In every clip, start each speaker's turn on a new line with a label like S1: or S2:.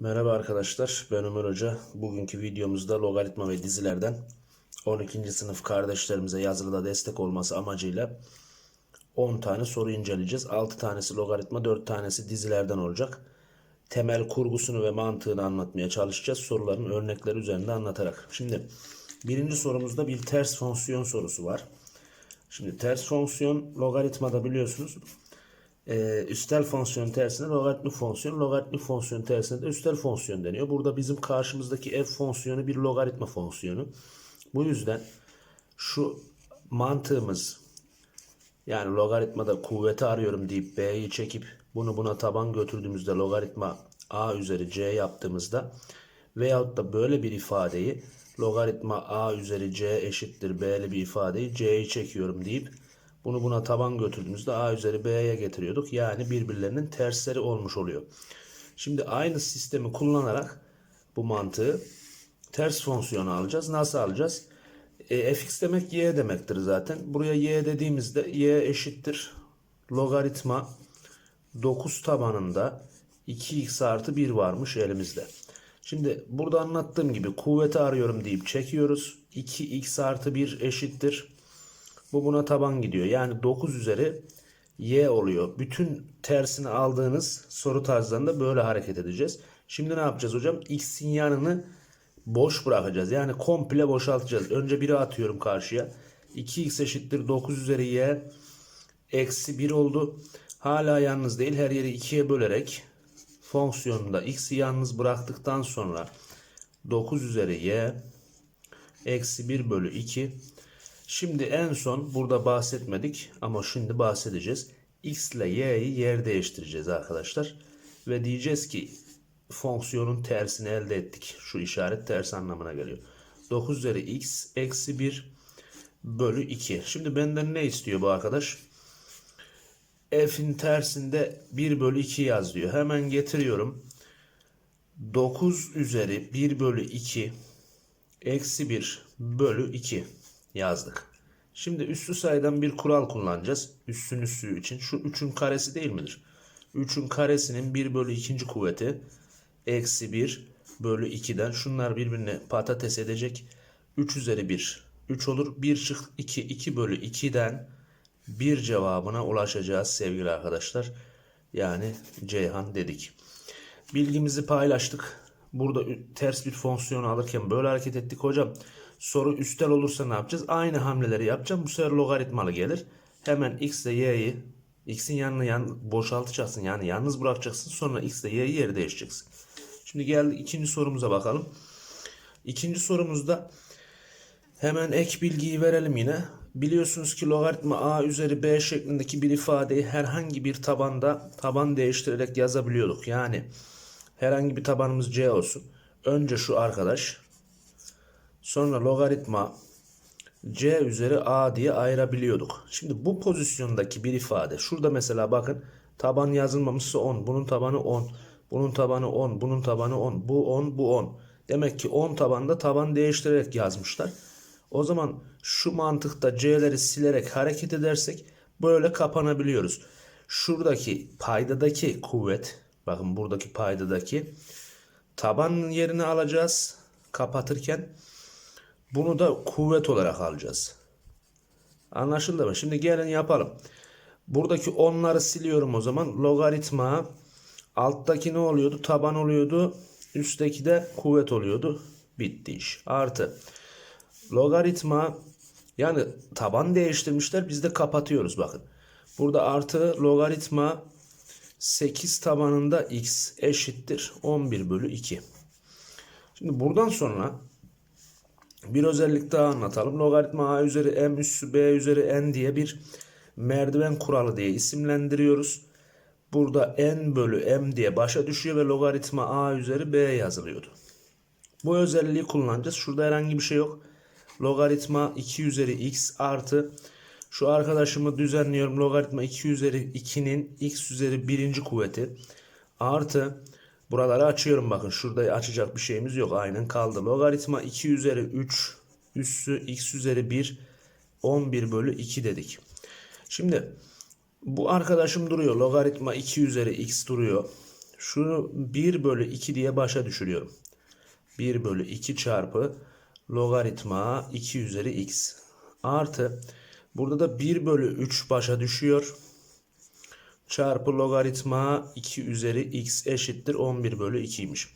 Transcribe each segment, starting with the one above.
S1: Merhaba arkadaşlar, ben Ömer Hoca. Bugünkü videomuzda logaritma ve dizilerden 12. sınıf kardeşlerimize yazılıda destek olması amacıyla 10 tane soru inceleyeceğiz. 6 tanesi logaritma, 4 tanesi dizilerden olacak. Temel kurgusunu ve mantığını anlatmaya çalışacağız. Soruların örnekleri üzerinde anlatarak. Şimdi birinci sorumuzda bir ters fonksiyon sorusu var. Şimdi ters fonksiyon logaritmada biliyorsunuz e, üstel fonksiyon tersine logaritmik fonksiyon, logaritmik fonksiyon tersine de üstel fonksiyon deniyor. Burada bizim karşımızdaki f fonksiyonu bir logaritma fonksiyonu. Bu yüzden şu mantığımız yani logaritmada kuvveti arıyorum deyip b'yi çekip bunu buna taban götürdüğümüzde logaritma a üzeri c yaptığımızda veyahut da böyle bir ifadeyi logaritma a üzeri c eşittir b'li bir ifadeyi c'yi çekiyorum deyip bunu buna taban götürdüğümüzde a üzeri b'ye getiriyorduk. Yani birbirlerinin tersleri olmuş oluyor. Şimdi aynı sistemi kullanarak bu mantığı ters fonksiyonu alacağız. Nasıl alacağız? E, fx demek y demektir zaten. Buraya y dediğimizde y eşittir logaritma 9 tabanında 2x artı 1 varmış elimizde. Şimdi burada anlattığım gibi kuvveti arıyorum deyip çekiyoruz. 2x artı 1 eşittir. Bu buna taban gidiyor. Yani 9 üzeri y oluyor. Bütün tersini aldığınız soru tarzlarında böyle hareket edeceğiz. Şimdi ne yapacağız hocam? X'in yanını boş bırakacağız. Yani komple boşaltacağız. Önce 1'i atıyorum karşıya. 2x eşittir 9 üzeri y eksi 1 oldu. Hala yalnız değil. Her yeri 2'ye bölerek fonksiyonunda x'i yalnız bıraktıktan sonra 9 üzeri y eksi 1 bölü 2 Şimdi en son burada bahsetmedik ama şimdi bahsedeceğiz. X ile y'yi yer değiştireceğiz arkadaşlar. Ve diyeceğiz ki fonksiyonun tersini elde ettik. Şu işaret ters anlamına geliyor. 9 üzeri x eksi 1 bölü 2. Şimdi benden ne istiyor bu arkadaş? F'in tersinde 1 bölü 2 yaz diyor. Hemen getiriyorum. 9 üzeri 1 bölü 2 eksi 1 bölü 2 yazdık. Şimdi üssü sayıdan bir kural kullanacağız. Üssün üssü için. Şu 3'ün karesi değil midir? 3'ün karesinin 1 bölü 2. kuvveti eksi 1 bölü 2'den. Şunlar birbirine patates edecek. 3 üzeri 1. 3 olur. 1 çık 2. 2 bölü 2'den bir cevabına ulaşacağız sevgili arkadaşlar. Yani Ceyhan dedik. Bilgimizi paylaştık. Burada ters bir fonksiyon alırken böyle hareket ettik hocam. Soru üstel olursa ne yapacağız? Aynı hamleleri yapacağım. Bu sefer logaritmalı gelir. Hemen x ile y'yi x'in yanına yan, boşaltacaksın. Yani yalnız bırakacaksın. Sonra x ile y'yi yeri değişeceksin. Şimdi geldik ikinci sorumuza bakalım. İkinci sorumuzda hemen ek bilgiyi verelim yine. Biliyorsunuz ki logaritma a üzeri b şeklindeki bir ifadeyi herhangi bir tabanda taban değiştirerek yazabiliyorduk. Yani herhangi bir tabanımız c olsun. Önce şu arkadaş Sonra logaritma c üzeri a diye ayırabiliyorduk. Şimdi bu pozisyondaki bir ifade. Şurada mesela bakın taban yazılmamışsa 10. Bunun tabanı 10. Bunun tabanı 10. Bunun tabanı 10. Bu 10. Bu 10. Demek ki 10 tabanda taban değiştirerek yazmışlar. O zaman şu mantıkta c'leri silerek hareket edersek böyle kapanabiliyoruz. Şuradaki paydadaki kuvvet bakın buradaki paydadaki taban yerini alacağız kapatırken bunu da kuvvet olarak alacağız. Anlaşıldı mı? Şimdi gelin yapalım. Buradaki onları siliyorum o zaman. Logaritma alttaki ne oluyordu? Taban oluyordu. Üstteki de kuvvet oluyordu. Bitti iş. Artı logaritma yani taban değiştirmişler. Biz de kapatıyoruz bakın. Burada artı logaritma 8 tabanında x eşittir 11 bölü 2. Şimdi buradan sonra bir özellik daha anlatalım. Logaritma a üzeri m üssü b üzeri n diye bir merdiven kuralı diye isimlendiriyoruz. Burada n bölü m diye başa düşüyor ve logaritma a üzeri b yazılıyordu. Bu özelliği kullanacağız. Şurada herhangi bir şey yok. Logaritma 2 üzeri x artı şu arkadaşımı düzenliyorum. Logaritma 2 üzeri 2'nin x üzeri birinci kuvveti artı Buraları açıyorum bakın. Şurada açacak bir şeyimiz yok. Aynen kaldı. Logaritma 2 üzeri 3 üssü x üzeri 1 11 bölü 2 dedik. Şimdi bu arkadaşım duruyor. Logaritma 2 üzeri x duruyor. Şunu 1 bölü 2 diye başa düşürüyorum. 1 bölü 2 çarpı logaritma 2 üzeri x. Artı burada da 1 bölü 3 başa düşüyor. Çarpı logaritma 2 üzeri x eşittir 11 bölü 2'ymiş.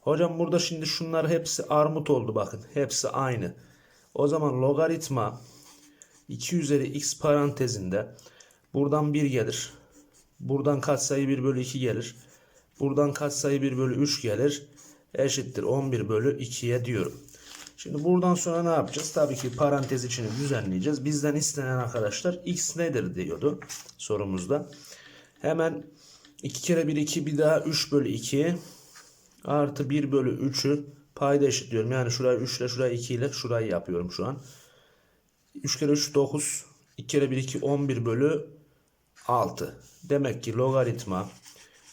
S1: Hocam burada şimdi şunlar hepsi armut oldu bakın. Hepsi aynı. O zaman logaritma 2 üzeri x parantezinde buradan 1 gelir. Buradan katsayı 1 bölü 2 gelir. Buradan katsayı 1 bölü 3 gelir. Eşittir 11 bölü 2'ye diyorum. Şimdi buradan sonra ne yapacağız? Tabii ki parantez içini düzenleyeceğiz. Bizden istenen arkadaşlar x nedir diyordu sorumuzda. Hemen 2 kere 1 2 bir daha 3 bölü 2 artı 1 bölü 3'ü payda eşitliyorum. Yani şurayı 3 ile şurayı 2 ile şurayı yapıyorum şu an. 3 kere 3 9 2 kere 1 2 11 bölü 6. Demek ki logaritma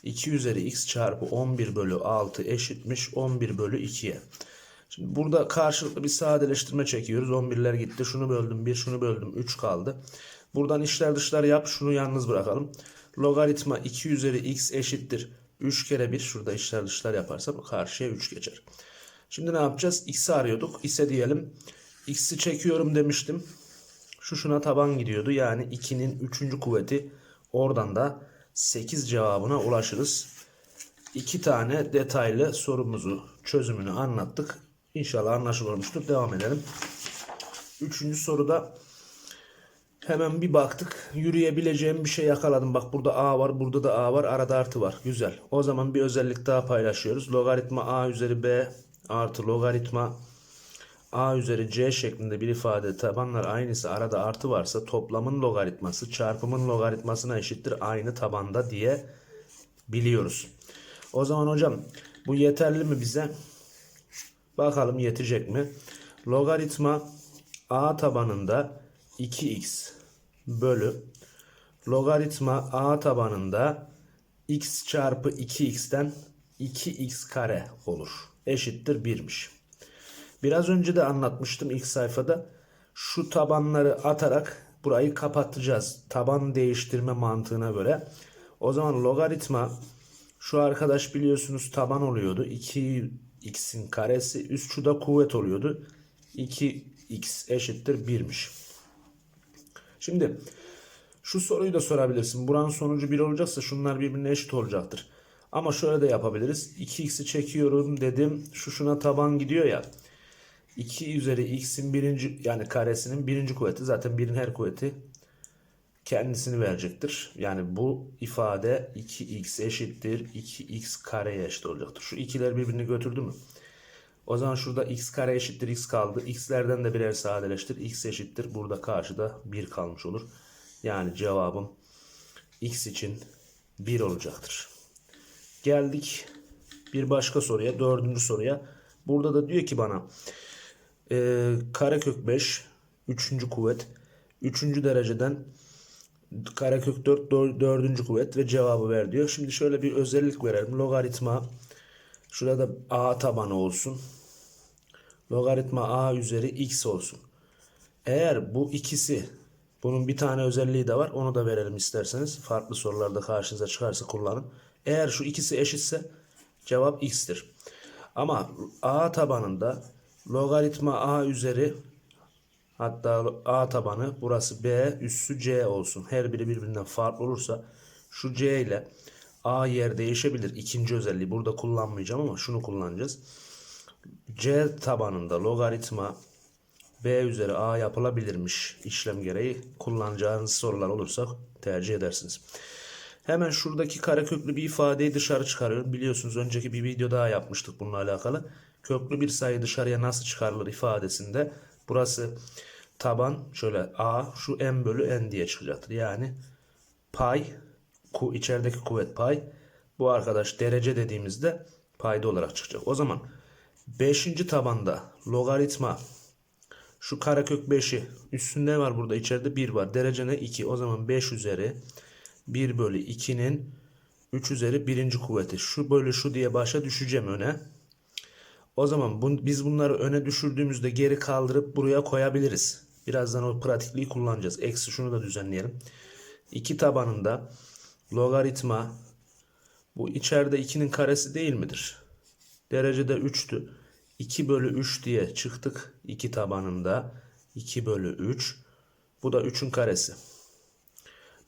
S1: 2 üzeri x çarpı 11 bölü 6 eşitmiş 11 bölü 2'ye. Şimdi burada karşılıklı bir sadeleştirme çekiyoruz. 11'ler gitti. Şunu böldüm 1, şunu böldüm 3 kaldı. Buradan işler dışlar yap. Şunu yalnız bırakalım. Logaritma 2 üzeri x eşittir. 3 kere 1 şurada işler dışlar yaparsam karşıya 3 geçer. Şimdi ne yapacağız? X'i arıyorduk. X'e diyelim. X'i çekiyorum demiştim. Şu şuna taban gidiyordu. Yani 2'nin 3. kuvveti. Oradan da 8 cevabına ulaşırız. İki tane detaylı sorumuzu çözümünü anlattık. İnşallah anlaşılmıştır. Devam edelim. Üçüncü soruda hemen bir baktık. Yürüyebileceğim bir şey yakaladım. Bak burada A var, burada da A var, arada artı var. Güzel. O zaman bir özellik daha paylaşıyoruz. Logaritma A üzeri B artı logaritma A üzeri C şeklinde bir ifade tabanlar aynısı arada artı varsa toplamın logaritması çarpımın logaritmasına eşittir aynı tabanda diye biliyoruz. O zaman hocam bu yeterli mi bize? Bakalım yetecek mi? Logaritma A tabanında 2x bölü logaritma A tabanında x çarpı 2x'ten 2x kare olur. Eşittir 1'miş. Biraz önce de anlatmıştım ilk sayfada. Şu tabanları atarak burayı kapatacağız. Taban değiştirme mantığına göre. O zaman logaritma şu arkadaş biliyorsunuz taban oluyordu. 2x'in karesi. Üst şu da kuvvet oluyordu. 2x eşittir 1'miş. Şimdi şu soruyu da sorabilirsin. Buranın sonucu 1 olacaksa şunlar birbirine eşit olacaktır. Ama şöyle de yapabiliriz. 2x'i çekiyorum dedim. Şu şuna taban gidiyor ya. 2 üzeri x'in birinci yani karesinin birinci kuvveti zaten birin her kuvveti kendisini verecektir. Yani bu ifade 2x eşittir 2x kareye eşit olacaktır. Şu ikiler birbirini götürdü mü? O zaman şurada x kare eşittir x kaldı. x'lerden de birer sadeleştir. x eşittir. Burada karşıda 1 kalmış olur. Yani cevabım x için 1 olacaktır. Geldik bir başka soruya. Dördüncü soruya. Burada da diyor ki bana e, karekök 5 3. kuvvet 3. dereceden karekök 4 4. kuvvet ve cevabı ver diyor. Şimdi şöyle bir özellik verelim. Logaritma şurada a tabanı olsun. Logaritma a üzeri x olsun. Eğer bu ikisi bunun bir tane özelliği de var. Onu da verelim isterseniz. Farklı sorularda karşınıza çıkarsa kullanın. Eğer şu ikisi eşitse cevap x'tir. Ama a tabanında logaritma a üzeri hatta a tabanı burası b üssü c olsun. Her biri birbirinden farklı olursa şu c ile a yer değişebilir. İkinci özelliği burada kullanmayacağım ama şunu kullanacağız. C tabanında logaritma b üzeri a yapılabilirmiş işlem gereği kullanacağınız sorular olursa tercih edersiniz. Hemen şuradaki kareköklü bir ifadeyi dışarı çıkarıyorum. Biliyorsunuz önceki bir video daha yapmıştık bununla alakalı. Köklü bir sayı dışarıya nasıl çıkarılır ifadesinde burası taban şöyle a şu m bölü n diye çıkacaktır. Yani pay ku içerideki kuvvet pay bu arkadaş derece dediğimizde payda olarak çıkacak. O zaman 5. tabanda logaritma şu karekök 5'i üstünde var burada içeride 1 var. Derece ne 2. O zaman 5 üzeri 1 bölü 2'nin 3 üzeri 1. kuvveti. Şu bölü şu diye başa düşeceğim öne. O zaman bu, biz bunları öne düşürdüğümüzde geri kaldırıp buraya koyabiliriz. Birazdan o pratikliği kullanacağız. Eksi şunu da düzenleyelim. 2 tabanında logaritma Bu içeride 2'nin karesi değil midir? Derecede 3'tü. 2 bölü 3 diye çıktık. 2 tabanında. 2 bölü 3. Bu da 3'ün karesi.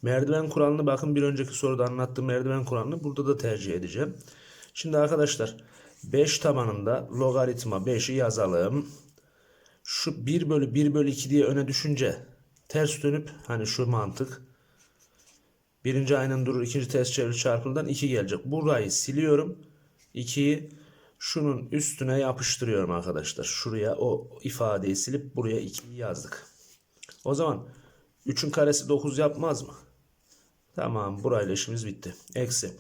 S1: Merdiven kuralını bakın bir önceki soruda anlattığım merdiven kuralını burada da tercih edeceğim. Şimdi arkadaşlar 5 tabanında logaritma 5'i yazalım. Şu 1 bölü 1 bölü 2 diye öne düşünce ters dönüp hani şu mantık birinci aynen durur ikinci ters çevir çarpımından 2 gelecek. Burayı siliyorum. 2'yi şunun üstüne yapıştırıyorum arkadaşlar. Şuraya o ifadeyi silip buraya 2'yi yazdık. O zaman 3'ün karesi 9 yapmaz mı? Tamam burayla işimiz bitti. Eksi.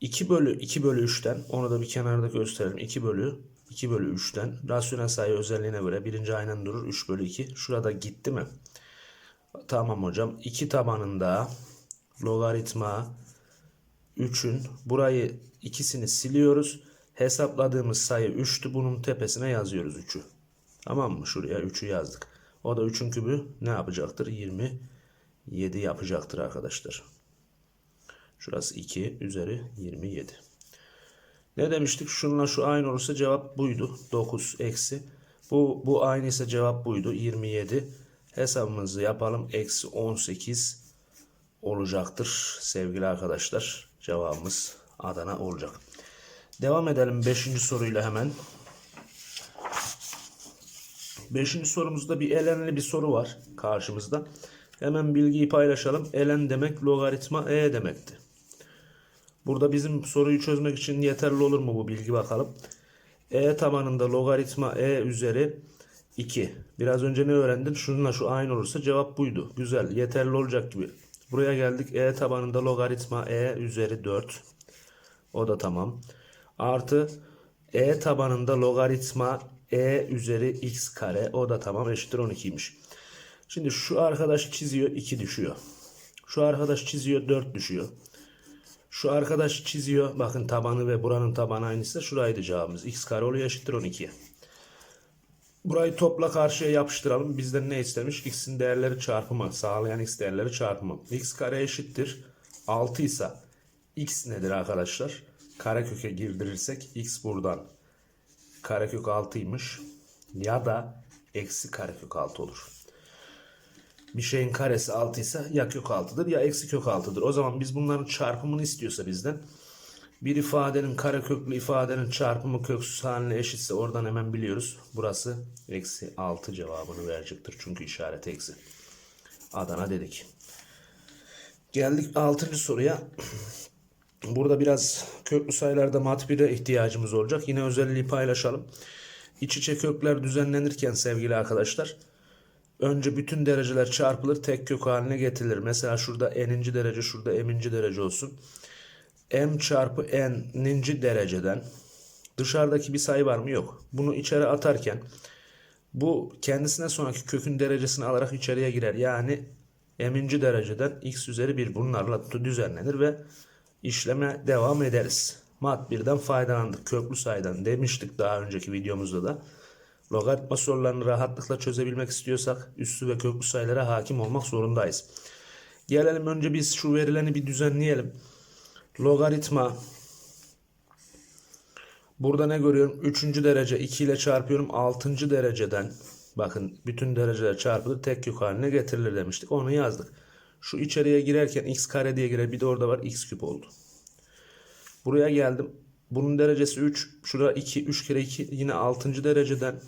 S1: 2 bölü 2 bölü 3'ten onu da bir kenarda gösterelim. 2 bölü 2 bölü 3'ten rasyonel sayı özelliğine göre birinci aynen durur. 3 bölü 2. Şurada gitti mi? Tamam hocam. 2 tabanında logaritma 3'ün burayı ikisini siliyoruz. Hesapladığımız sayı 3'tü. Bunun tepesine yazıyoruz 3'ü. Tamam mı? Şuraya 3'ü yazdık. O da 3'ün kübü ne yapacaktır? 27 yapacaktır arkadaşlar. Şurası 2 üzeri 27. Ne demiştik? Şununla şu aynı olursa cevap buydu. 9 eksi. Bu, bu aynı ise cevap buydu. 27. Hesabımızı yapalım. Eksi 18 olacaktır sevgili arkadaşlar. Cevabımız Adana olacak. Devam edelim 5. soruyla hemen. 5. sorumuzda bir elenli bir soru var karşımızda. Hemen bilgiyi paylaşalım. Elen demek logaritma e demekti. Burada bizim soruyu çözmek için yeterli olur mu bu bilgi bakalım. E tabanında logaritma e üzeri 2. Biraz önce ne öğrendin? Şununla şu aynı olursa cevap buydu. Güzel, yeterli olacak gibi. Buraya geldik. E tabanında logaritma e üzeri 4. O da tamam. Artı e tabanında logaritma e üzeri x kare. O da tamam eşittir 12'ymiş. Şimdi şu arkadaş çiziyor 2 düşüyor. Şu arkadaş çiziyor 4 düşüyor. Şu arkadaş çiziyor. Bakın tabanı ve buranın tabanı aynısı. Şuraydı cevabımız. X kare oluyor eşittir 12'ye. Burayı topla karşıya yapıştıralım. Bizden ne istemiş? X'in değerleri çarpımı. Sağlayan X değerleri çarpımı. X kare eşittir. 6 ise X nedir arkadaşlar? Kareköke girdirirsek X buradan karekök 6'ymış. Ya da eksi karekök 6 olur bir şeyin karesi 6 ise ya kök 6'dır ya eksi kök 6'dır. O zaman biz bunların çarpımını istiyorsa bizden bir ifadenin kareköklü ifadenin çarpımı köksüz haline eşitse oradan hemen biliyoruz. Burası eksi 6 cevabını verecektir. Çünkü işaret eksi. Adana dedik. Geldik 6. soruya. Burada biraz köklü sayılarda mat 1'e ihtiyacımız olacak. Yine özelliği paylaşalım. İç içe kökler düzenlenirken sevgili arkadaşlar önce bütün dereceler çarpılır tek kök haline getirilir. Mesela şurada n'inci derece şurada m'inci derece olsun. m çarpı n'inci dereceden dışarıdaki bir sayı var mı? Yok. Bunu içeri atarken bu kendisine sonraki kökün derecesini alarak içeriye girer. Yani m'inci dereceden x üzeri 1 bunlarla düzenlenir ve işleme devam ederiz. Mat 1'den faydalandık. Köklü sayıdan demiştik daha önceki videomuzda da. Logaritma sorularını rahatlıkla çözebilmek istiyorsak üssü ve köklü sayılara hakim olmak zorundayız. Gelelim önce biz şu verileni bir düzenleyelim. Logaritma Burada ne görüyorum? 3. derece 2 ile çarpıyorum. 6. dereceden bakın bütün dereceler çarpılır tek kök haline getirilir demiştik. Onu yazdık. Şu içeriye girerken x kare diye girer. Bir de orada var x küp oldu. Buraya geldim. Bunun derecesi 3. Şurada 2. 3 kere 2 yine 6. dereceden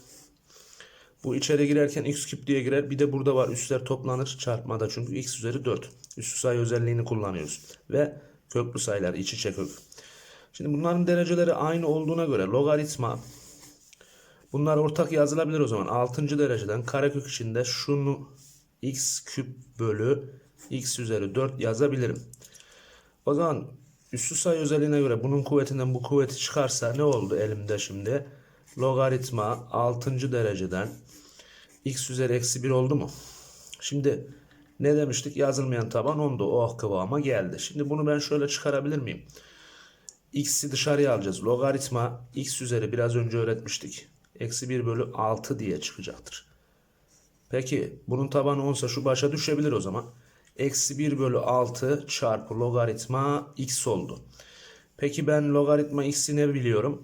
S1: bu içeri girerken x küp diye girer. Bir de burada var üstler toplanır çarpmada çünkü x üzeri 4. Üstü sayı özelliğini kullanıyoruz. Ve köklü sayılar iç içe kök. Şimdi bunların dereceleri aynı olduğuna göre logaritma bunlar ortak yazılabilir o zaman. 6. dereceden karekök içinde şunu x küp bölü x üzeri 4 yazabilirim. O zaman üstü sayı özelliğine göre bunun kuvvetinden bu kuvveti çıkarsa ne oldu elimde şimdi? Logaritma 6. dereceden x üzeri eksi 1 oldu mu? Şimdi ne demiştik? Yazılmayan taban 10'du. O kıvama geldi. Şimdi bunu ben şöyle çıkarabilir miyim? x'i dışarıya alacağız. Logaritma x üzeri biraz önce öğretmiştik. Eksi 1 bölü 6 diye çıkacaktır. Peki bunun tabanı 10 ise şu başa düşebilir o zaman. Eksi 1 bölü 6 çarpı logaritma x oldu. Peki ben logaritma x'i ne biliyorum?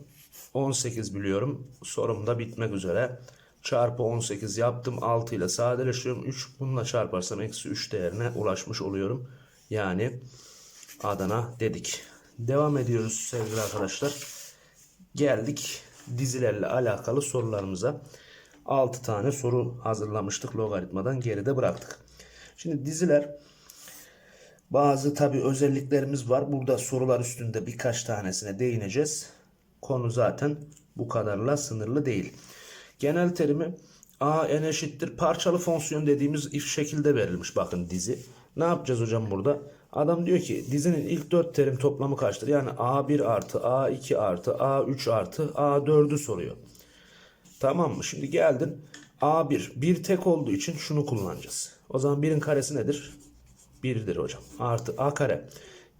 S1: 18 biliyorum. Sorum da bitmek üzere. Çarpı 18 yaptım. 6 ile sadeleştiriyorum. 3 bununla çarparsam eksi 3 değerine ulaşmış oluyorum. Yani Adana dedik. Devam ediyoruz sevgili arkadaşlar. Geldik dizilerle alakalı sorularımıza. 6 tane soru hazırlamıştık logaritmadan geride bıraktık. Şimdi diziler bazı tabi özelliklerimiz var. Burada sorular üstünde birkaç tanesine değineceğiz. Konu zaten bu kadarla sınırlı değil. Genel terimi a n eşittir parçalı fonksiyon dediğimiz if şekilde verilmiş bakın dizi. Ne yapacağız hocam burada? Adam diyor ki dizinin ilk 4 terim toplamı kaçtır? Yani a1 artı a2 artı a3 artı a4'ü soruyor. Tamam mı? Şimdi geldin a1 bir tek olduğu için şunu kullanacağız. O zaman birin karesi nedir? 1'dir hocam. Artı a kare.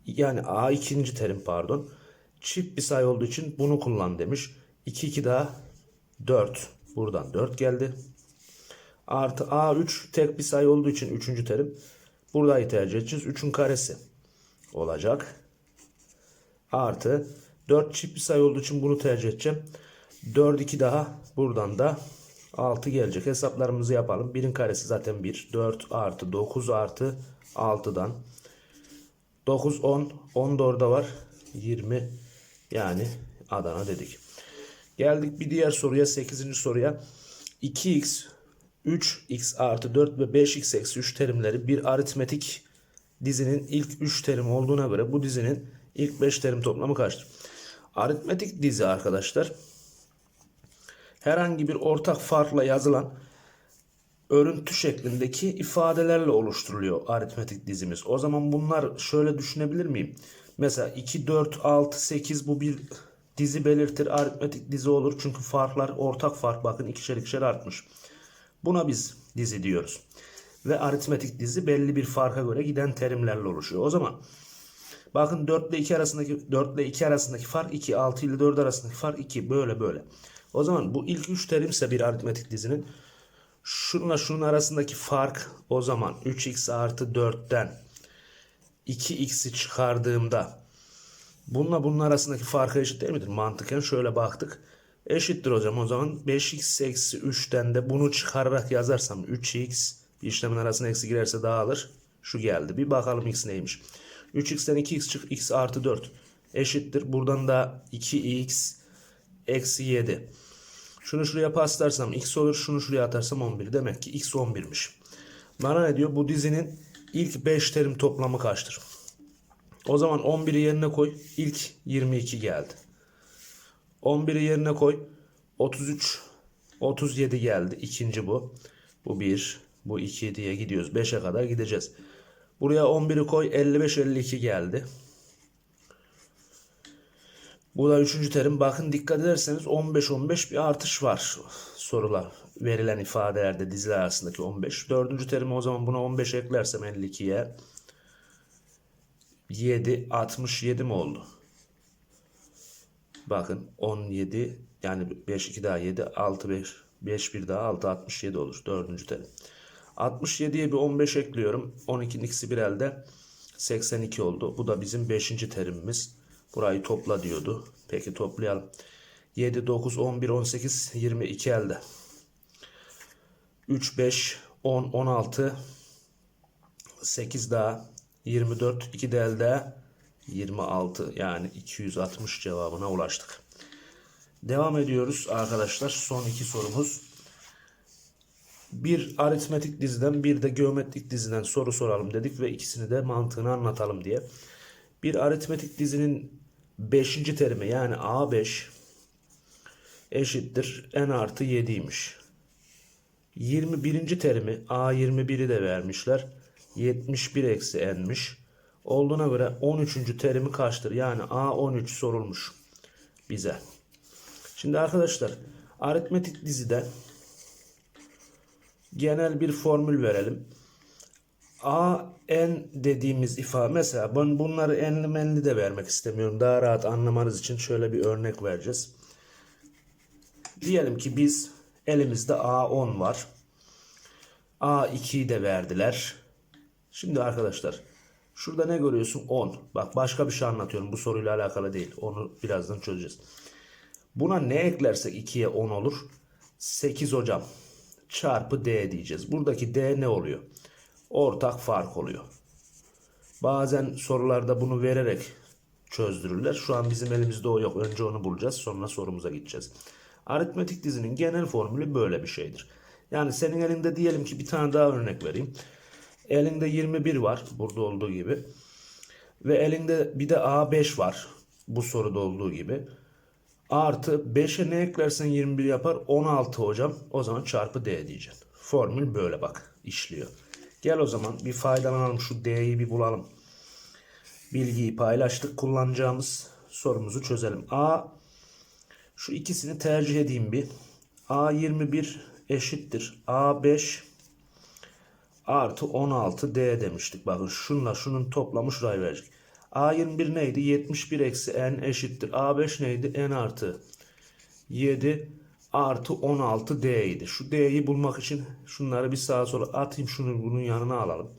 S1: Yani a ikinci terim pardon. Çift bir sayı olduğu için bunu kullan demiş. 2 2 daha 4. Buradan 4 geldi. Artı a3 tek bir sayı olduğu için 3. terim. Burayı tercih edeceğiz. 3'ün karesi olacak. Artı 4 çift bir sayı olduğu için bunu tercih edeceğim. 4 2 daha buradan da 6 gelecek. Hesaplarımızı yapalım. 1'in karesi zaten 1. 4 artı 9 artı 6'dan 9 10 10 da orada var. 20 yani Adana dedik. Geldik bir diğer soruya 8. soruya. 2x 3x artı 4 ve 5x eksi 3 terimleri bir aritmetik dizinin ilk 3 terim olduğuna göre bu dizinin ilk 5 terim toplamı kaçtır? Aritmetik dizi arkadaşlar herhangi bir ortak farkla yazılan örüntü şeklindeki ifadelerle oluşturuluyor aritmetik dizimiz. O zaman bunlar şöyle düşünebilir miyim? Mesela 2, 4, 6, 8 bu bir dizi belirtir. Aritmetik dizi olur. Çünkü farklar ortak fark bakın ikişer ikişer artmış. Buna biz dizi diyoruz. Ve aritmetik dizi belli bir farka göre giden terimlerle oluşuyor. O zaman bakın 4 ile 2 arasındaki 4 ile 2 arasındaki fark 2, 6 ile 4 arasındaki fark 2 böyle böyle. O zaman bu ilk 3 terimse bir aritmetik dizinin şununla şunun arasındaki fark o zaman 3x artı 4'ten 2x'i çıkardığımda bununla bunun arasındaki farkı eşit değil midir? Mantıken şöyle baktık. Eşittir hocam o zaman 5x eksi 3'ten de bunu çıkararak yazarsam 3x işlemin arasına eksi girerse dağılır. Şu geldi. Bir bakalım x neymiş. 3x'ten 2x çık x artı 4 eşittir. Buradan da 2x eksi 7. Şunu şuraya paslarsam x olur. Şunu şuraya atarsam 11. Demek ki x 11'miş. Bana ne diyor? Bu dizinin ilk 5 terim toplamı kaçtır? O zaman 11'i yerine koy. İlk 22 geldi. 11'i yerine koy. 33, 37 geldi. İkinci bu. Bu 1, bu 2 diye gidiyoruz. 5'e kadar gideceğiz. Buraya 11'i koy. 55, 52 geldi. Bu da üçüncü terim. Bakın dikkat ederseniz 15-15 bir artış var sorular. Verilen ifadelerde diziler arasındaki 15. Dördüncü terim o zaman buna 15 eklersem 52'ye 7 67 mi oldu? Bakın 17 yani 5 2 daha 7 6 5 5 1 daha 6 67 olur. Dördüncü terim. 67'ye bir 15 ekliyorum. 12'nin ikisi bir elde 82 oldu. Bu da bizim 5. terimimiz. Burayı topla diyordu. Peki toplayalım. 7, 9, 11, 18, 22 elde. 3, 5, 10, 16, 8 daha 24, 2 de elde 26 yani 260 cevabına ulaştık. Devam ediyoruz arkadaşlar. Son iki sorumuz. Bir aritmetik diziden bir de geometrik diziden soru soralım dedik ve ikisini de mantığını anlatalım diye. Bir aritmetik dizinin 5. terimi yani A5 eşittir n artı 7'ymiş. 21. terimi A21'i de vermişler. 71 eksi n'miş. Olduğuna göre 13. terimi kaçtır? Yani A13 sorulmuş bize. Şimdi arkadaşlar aritmetik dizide genel bir formül verelim. A n dediğimiz ifade mesela ben bunları enli menli de vermek istemiyorum. Daha rahat anlamanız için şöyle bir örnek vereceğiz. Diyelim ki biz elimizde A10 var. A2'yi de verdiler. Şimdi arkadaşlar Şurada ne görüyorsun? 10. Bak başka bir şey anlatıyorum. Bu soruyla alakalı değil. Onu birazdan çözeceğiz. Buna ne eklersek 2'ye 10 olur? 8 hocam. Çarpı D diyeceğiz. Buradaki D ne oluyor? Ortak fark oluyor. Bazen sorularda bunu vererek çözdürürler. Şu an bizim elimizde o yok. Önce onu bulacağız. Sonra sorumuza gideceğiz. Aritmetik dizinin genel formülü böyle bir şeydir. Yani senin elinde diyelim ki bir tane daha örnek vereyim. Elinde 21 var. Burada olduğu gibi. Ve elinde bir de A5 var. Bu soruda olduğu gibi. Artı 5'e ne eklersen 21 yapar? 16 hocam. O zaman çarpı D diyeceksin. Formül böyle bak işliyor. Gel o zaman bir faydalanalım şu D'yi bir bulalım. Bilgiyi paylaştık. Kullanacağımız sorumuzu çözelim. A şu ikisini tercih edeyim bir. A21 eşittir. A5 artı 16D demiştik. Bakın şunla şunun toplamı şurayı verecek. A21 neydi? 71 eksi n eşittir. A5 neydi? n artı 7 artı 16 D idi. Şu D'yi bulmak için şunları bir sağa sola atayım. Şunu bunun yanına alalım.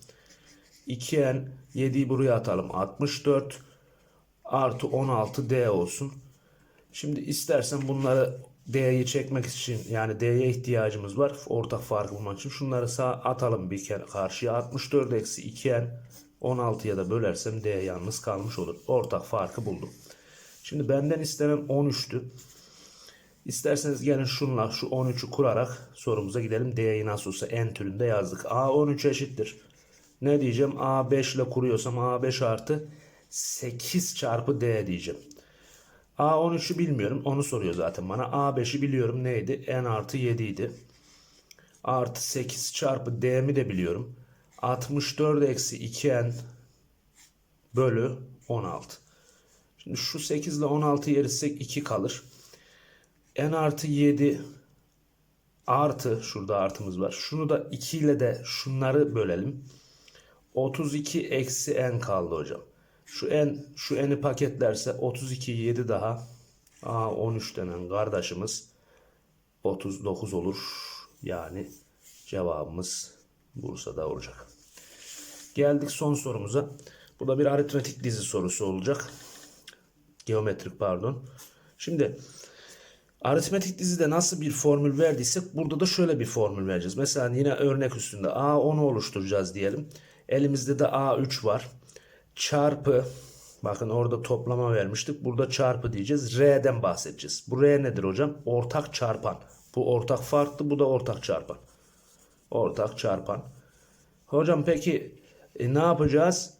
S1: 2n 7'yi buraya atalım. 64 artı 16 D olsun. Şimdi istersen bunları D'yi çekmek için yani D'ye ihtiyacımız var. Ortak farkı bulmak için. Şunları sağa atalım bir kere karşıya. 64 eksi 2n 16'ya da bölersem D yalnız kalmış olur. Ortak farkı buldum. Şimdi benden istenen 13'tü. İsterseniz gelin şunla şu 13'ü kurarak sorumuza gidelim. D'yi nasıl olsa n türünde yazdık. A 13 eşittir. Ne diyeceğim? A 5 ile kuruyorsam A 5 artı 8 çarpı D diyeceğim. A 13'ü bilmiyorum. Onu soruyor zaten bana. A 5'i biliyorum. Neydi? N artı 7 idi. Artı 8 çarpı D'mi de biliyorum. 64 eksi 2N bölü 16. Şimdi şu 8 ile 16'yı eritсek 2 kalır. N artı 7 artı şurada artımız var. Şunu da 2 ile de şunları bölelim. 32 eksi n kaldı hocam. Şu n şu n'i paketlerse 32 7 daha a 13 denen kardeşimiz 39 olur. Yani cevabımız Bursa'da olacak. Geldik son sorumuza. Bu da bir aritmetik dizi sorusu olacak. Geometrik pardon. Şimdi Aritmetik dizide nasıl bir formül verdiysek burada da şöyle bir formül vereceğiz. Mesela yine örnek üstünde A10'u oluşturacağız diyelim. Elimizde de A3 var. Çarpı bakın orada toplama vermiştik. Burada çarpı diyeceğiz. R'den bahsedeceğiz. Bu R nedir hocam? Ortak çarpan. Bu ortak farklı bu da ortak çarpan. Ortak çarpan. Hocam peki e, ne yapacağız?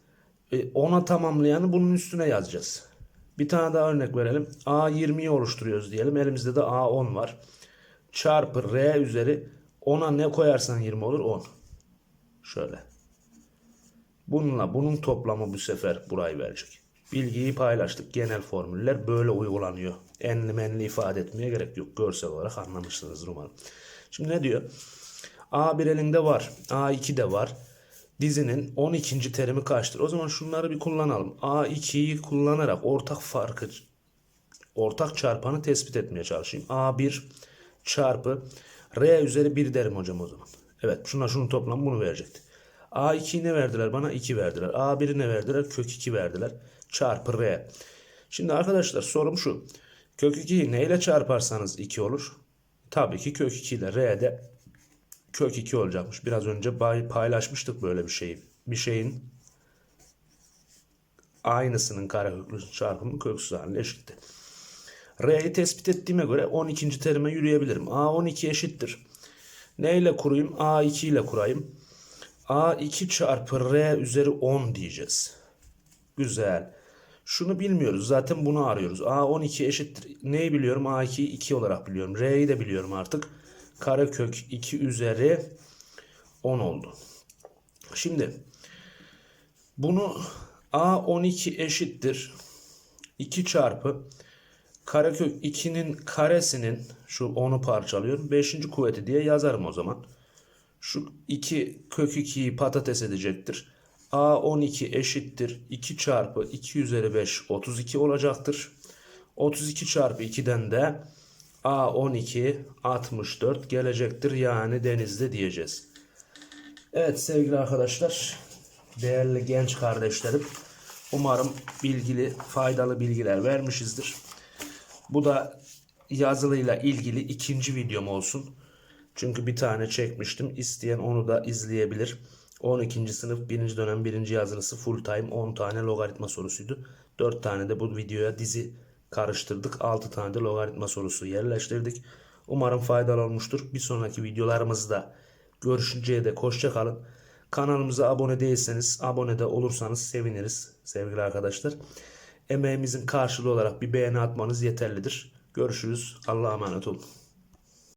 S1: E, ona tamamlayanı bunun üstüne yazacağız. Bir tane daha örnek verelim. A20'yi oluşturuyoruz diyelim. Elimizde de A10 var. Çarpı R üzeri 10'a ne koyarsan 20 olur 10. Şöyle. Bununla bunun toplamı bu sefer burayı verecek. Bilgiyi paylaştık. Genel formüller böyle uygulanıyor. Enli menli ifade etmeye gerek yok. Görsel olarak anlamışsınızdır umarım. Şimdi ne diyor? A1 elinde var. A2 de var. Dizinin 12. terimi kaçtır? O zaman şunları bir kullanalım. A2'yi kullanarak ortak farkı ortak çarpanı tespit etmeye çalışayım. A1 çarpı R üzeri 1 derim hocam o zaman. Evet şuna şunun toplamı bunu verecekti. A2'yi ne verdiler bana? 2 verdiler. A1'i ne verdiler? Kök 2 verdiler. Çarpı R. Şimdi arkadaşlar sorum şu. Kök 2'yi neyle çarparsanız 2 olur? Tabii ki kök 2 ile R'de kök 2 olacakmış. Biraz önce paylaşmıştık böyle bir şeyi. Bir şeyin aynısının kareköklü çarpımı köksüz haline eşittir. R'yi tespit ettiğime göre 12. terime yürüyebilirim. A12 eşittir. Ne ile kurayım? A2 ile kurayım. A2 çarpı R üzeri 10 diyeceğiz. Güzel. Şunu bilmiyoruz. Zaten bunu arıyoruz. A12 eşittir. Neyi biliyorum? A2'yi 2 olarak biliyorum. R'yi de biliyorum artık. Karekök 2 üzeri 10 oldu. Şimdi bunu A12 eşittir. 2 çarpı karekök 2'nin karesinin şu 10'u parçalıyorum. 5. kuvveti diye yazarım o zaman. Şu 2 kök 2'yi patates edecektir. A12 eşittir. 2 çarpı 2 üzeri 5 32 olacaktır. 32 çarpı 2'den de A12 64 gelecektir. Yani denizde diyeceğiz. Evet sevgili arkadaşlar değerli genç kardeşlerim. Umarım bilgili, faydalı bilgiler vermişizdir. Bu da yazılıyla ilgili ikinci videom olsun. Çünkü bir tane çekmiştim. İsteyen onu da izleyebilir. 12. sınıf 1. dönem 1. yazılısı full time 10 tane logaritma sorusuydu. 4 tane de bu videoya dizi karıştırdık. 6 tane de logaritma sorusu yerleştirdik. Umarım faydalı olmuştur. Bir sonraki videolarımızda görüşünceye dek hoşça kalın. Kanalımıza abone değilseniz abone de olursanız seviniriz sevgili arkadaşlar. Emeğimizin karşılığı olarak bir beğeni atmanız yeterlidir. Görüşürüz. Allah'a emanet olun.